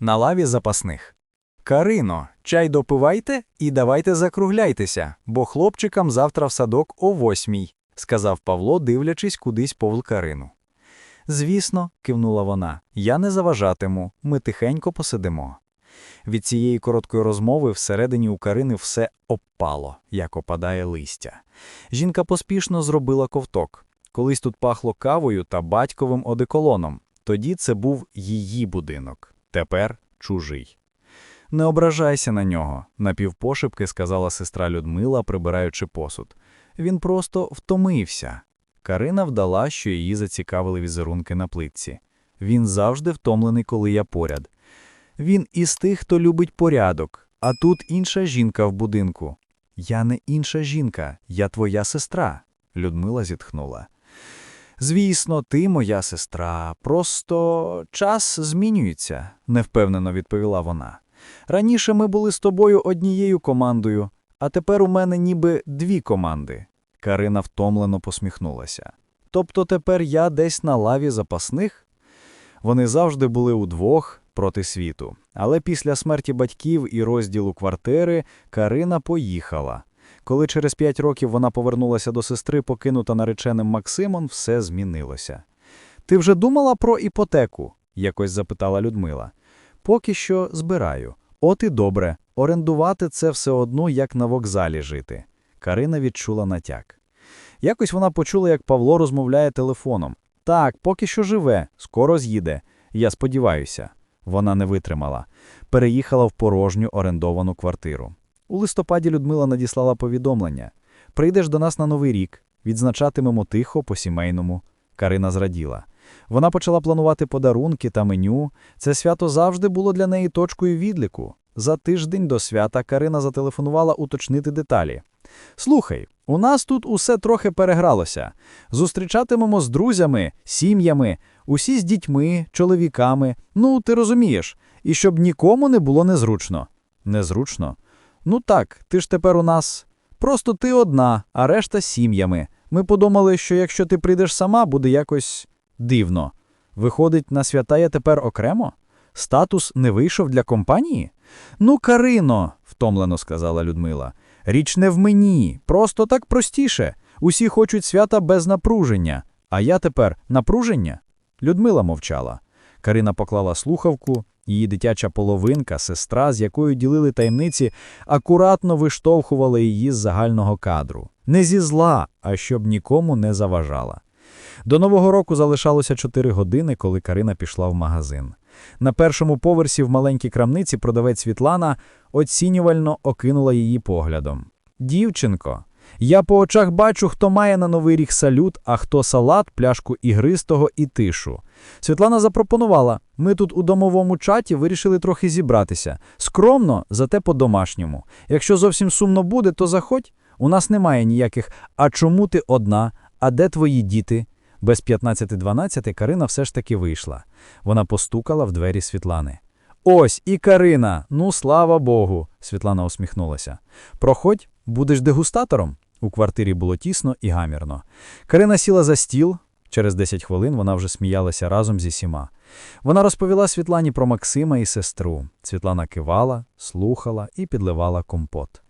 на лаві запасних. Карино, чай допивайте і давайте закругляйтеся, бо хлопчикам завтра в садок о восьмій, сказав Павло, дивлячись кудись повл Карину. Звісно, кивнула вона, я не заважатиму, ми тихенько посидимо. Від цієї короткої розмови всередині у Карини все опало, як опадає листя. Жінка поспішно зробила ковток. Колись тут пахло кавою та батьковим одеколоном. Тоді це був її будинок, тепер чужий. Не ображайся на нього, напівпошепки сказала сестра Людмила, прибираючи посуд. Він просто втомився. Карина вдала, що її зацікавили візерунки на плитці. Він завжди втомлений, коли я поряд. Він із тих, хто любить порядок, а тут інша жінка в будинку. Я не інша жінка, я твоя сестра, Людмила зітхнула. Звісно, ти моя сестра, просто час змінюється, невпевнено відповіла вона. Раніше ми були з тобою однією командою, а тепер у мене ніби дві команди. Карина втомлено посміхнулася. Тобто тепер я десь на лаві запасних? Вони завжди були удвох проти світу. Але після смерті батьків і розділу квартири Карина поїхала. Коли через п'ять років вона повернулася до сестри, покинута нареченим Максимом, все змінилося. Ти вже думала про іпотеку? якось запитала Людмила. Поки що збираю. От і добре, орендувати це все одно, як на вокзалі жити. Карина відчула натяк. Якось вона почула, як Павло розмовляє телефоном. Так, поки що живе, скоро з'їде. Я сподіваюся. Вона не витримала. Переїхала в порожню орендовану квартиру. У листопаді Людмила надіслала повідомлення: Прийдеш до нас на новий рік, відзначатимемо тихо по сімейному. Карина зраділа. Вона почала планувати подарунки та меню. Це свято завжди було для неї точкою відліку. За тиждень до свята Карина зателефонувала уточнити деталі. Слухай, у нас тут усе трохи перегралося. Зустрічатимемо з друзями, сім'ями, усі з дітьми, чоловіками. Ну, ти розумієш, і щоб нікому не було незручно. Незручно? Ну так, ти ж тепер у нас. Просто ти одна, а решта сім'ями. Ми подумали, що якщо ти прийдеш сама, буде якось дивно. Виходить, на свята я тепер окремо? Статус не вийшов для компанії? Ну, Карино, втомлено сказала Людмила. Річ не в мені, просто так простіше. Усі хочуть свята без напруження. А я тепер напруження? Людмила мовчала. Карина поклала слухавку, її дитяча половинка, сестра, з якою ділили таємниці, акуратно виштовхувала її з загального кадру. Не зі зла, а щоб нікому не заважала. До Нового року залишалося чотири години, коли Карина пішла в магазин. На першому поверсі в маленькій крамниці продавець Світлана оцінювально окинула її поглядом. Дівчинко, я по очах бачу, хто має на новий рік салют, а хто салат, пляшку ігристого і тишу. Світлана запропонувала: ми тут у домовому чаті вирішили трохи зібратися. Скромно, зате по-домашньому. Якщо зовсім сумно буде, то заходь. У нас немає ніяких а чому ти одна, а де твої діти? Без 15-12 Карина все ж таки вийшла. Вона постукала в двері Світлани. Ось і Карина! Ну, слава Богу! Світлана усміхнулася. Проходь, будеш дегустатором. У квартирі було тісно і гамірно. Карина сіла за стіл. Через 10 хвилин вона вже сміялася разом зі сіма. Вона розповіла Світлані про Максима і сестру. Світлана кивала, слухала і підливала компот.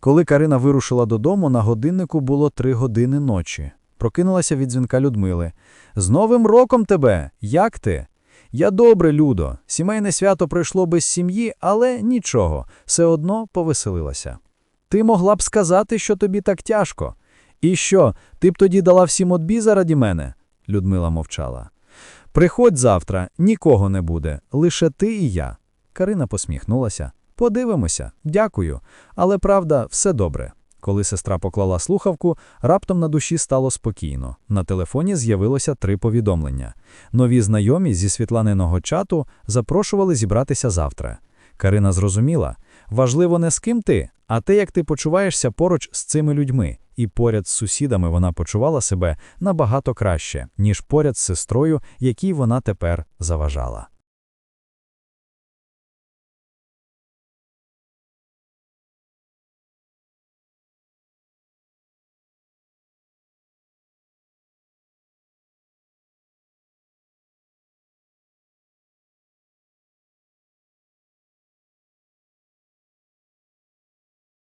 Коли Карина вирушила додому, на годиннику було три години ночі. Прокинулася від дзвінка Людмили. З Новим роком тебе! Як ти? Я добре, Людо. Сімейне свято пройшло без сім'ї, але нічого, все одно повеселилася. Ти могла б сказати, що тобі так тяжко. І що, ти б тоді дала всім отбій заради мене? Людмила мовчала. Приходь завтра, нікого не буде, лише ти і я. Карина посміхнулася. Подивимося, дякую. Але правда, все добре. Коли сестра поклала слухавку, раптом на душі стало спокійно. На телефоні з'явилося три повідомлення. Нові знайомі зі світланиного чату запрошували зібратися завтра. Карина зрозуміла важливо не з ким ти, а те, як ти почуваєшся поруч з цими людьми. І поряд з сусідами вона почувала себе набагато краще, ніж поряд з сестрою, якій вона тепер заважала.